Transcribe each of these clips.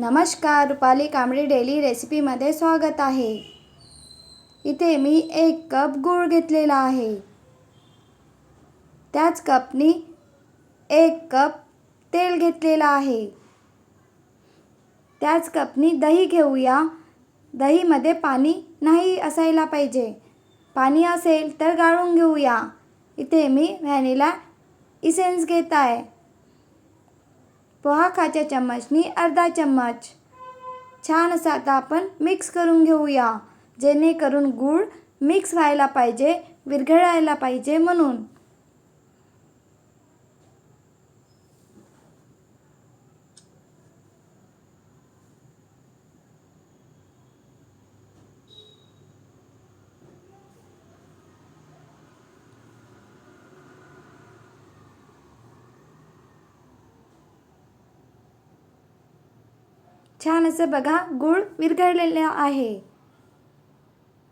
नमस्कार रुपाली कांबळी डेली रेसिपीमध्ये स्वागत आहे. इथे मी एक कप गूळ घेतलेला आहे. त्याच कपनी एक कप तेल घेतलेलं आहे. त्याच कपनी दही घेऊया. दहीमध्ये पाणी नाही असायला पाहिजे. पाणी असेल तर गाळून घेऊया. इथे मी व्हॅनिला इसेन्स घेत आहे. पोहा खाच्या चम्मचनी अर्धा चम्मच. छान असं आता आपण मिक्स करून घेऊया जेणेकरून गूळ मिक्स व्हायला पाहिजे विरघळायला पाहिजे म्हणून. छान असं बघा गूळ विरघळलेलं आहे.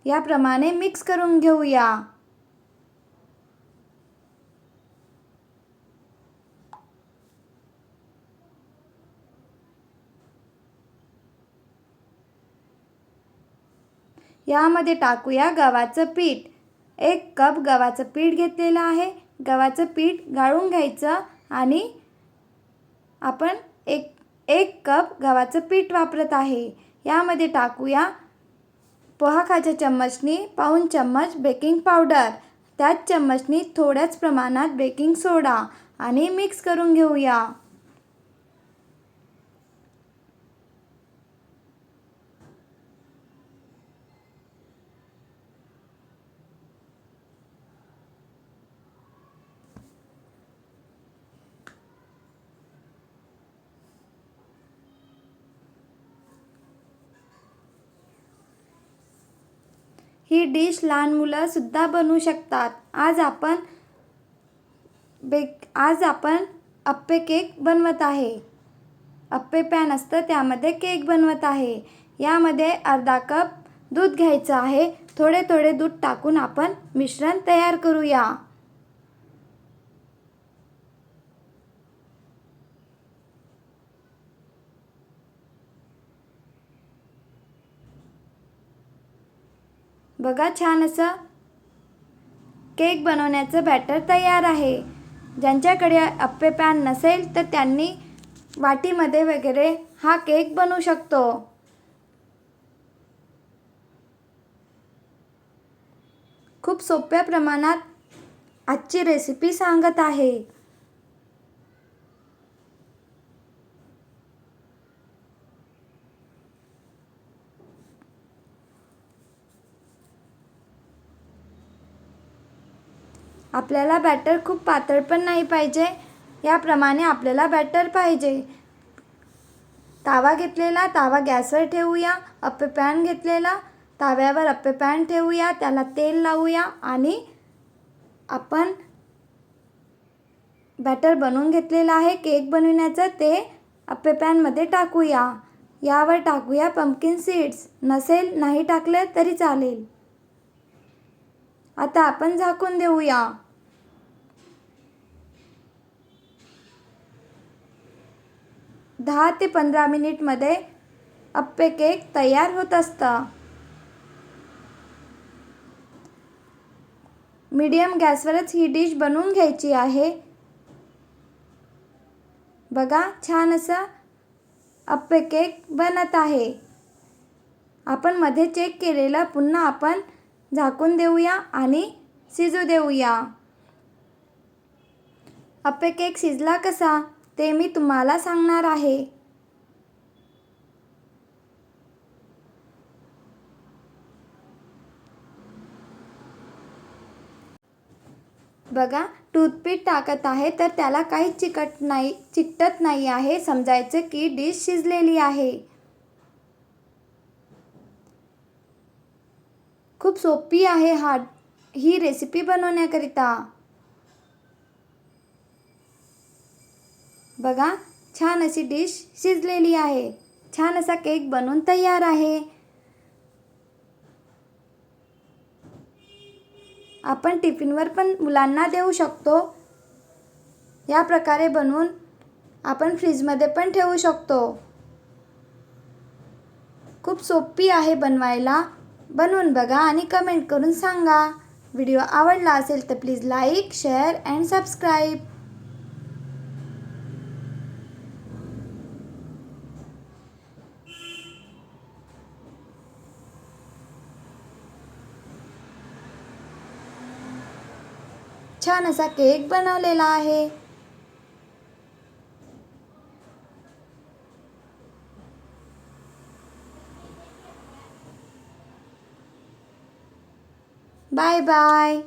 याप्रमाणे मिक्स करून घेऊया. यामध्ये टाकूया गव्हाचं पीठ. एक कप गव्हाचं पीठ घेतलेलं आहे. गव्हाचं पीठ गाळून घ्यायचं आणि आपण एक एक कप गव्हाचं पीठ वापरत आहे. यामध्ये टाकूया पोहा खाच्या चम्मचनी पाऊण चम्मच बेकिंग पावडर. त्याच चम्मचनी थोड्याच प्रमाणात बेकिंग सोडा आणि मिक्स करून घेऊया. ही डिश लहान मुलंसुद्धा बनवू शकतात. आज आपण बेक आज आपण अप्पे केक बनवत आहे. अप्पे पॅन असतं त्यामध्ये केक बनवत आहे. यामध्ये अर्धा कप दूध घ्यायचं आहे. थोडे थोडे दूध टाकून आपण मिश्रण तयार करूया. बघा छान असं केक बनवण्याचं बॅटर तयार आहे. ज्यांच्याकडे अप्पे पॅन नसेल तर त्यांनी वाटीमध्ये वगैरे हा केक बनवू शकतो. खूप सोप्या प्रमाणात आजची रेसिपी सांगत आहे. आपल्याला बॅटर खूप पातळ पण नाही पाहिजे. याप्रमाणे आपल्याला बॅटर पाहिजे. तावा घेतलेला तावा गॅसवर ठेवूया. अप्पे पॅन घेतलेला ताव्यावर अप्पे पॅन ठेवूया. त्याला तेल लावूया आणि आपण बॅटर बनवून घेतलेलं आहे. केक बनविण्याचं ते अप्पे पॅनमध्ये टाकूया. यावर टाकूया पंपकिन सीड्स नसेल नाही टाकले तरी चालेल. आता आपण झाकून देऊया. दहा ते पंधरा मिनिटमध्ये अप्पे केक तयार होत असतं. मीडियम गॅसवरच ही डिश बनवून घ्यायची आहे. बघा छान असं अप्पे केक बनत आहे. आपण मध्ये चेक केलेलं पुन्हा आपण झाकून देऊया आणि शिजू देऊया. अप्पे केक शिजला कसा? ते मी तुम्हाला सांगणार आहे. बघा टूथपीक टाकत आहे तर त्याला काही चिकट नाही चिकटत नाही आहे. समजायचं की डिश शिजलेली आहे. खूप सोपी आहे हा ही रेसिपी बनवण्याकरिता. बघा छान अशी डिश शिजलेली आहे. छान असा केक बनवून तयार आहे. आपण टिफिनवर पण मुलांना देऊ शकतो. या प्रकारे बनवून आपण फ्रीजमध्ये पण ठेवू शकतो. खूप सोपी आहे बनवायला. बनवून बघा आणि कमेंट करून सांगा. व्हिडिओ आवडला असेल तर please like share and subscribe. छान असा केक बनवलेला आहे. Bye bye.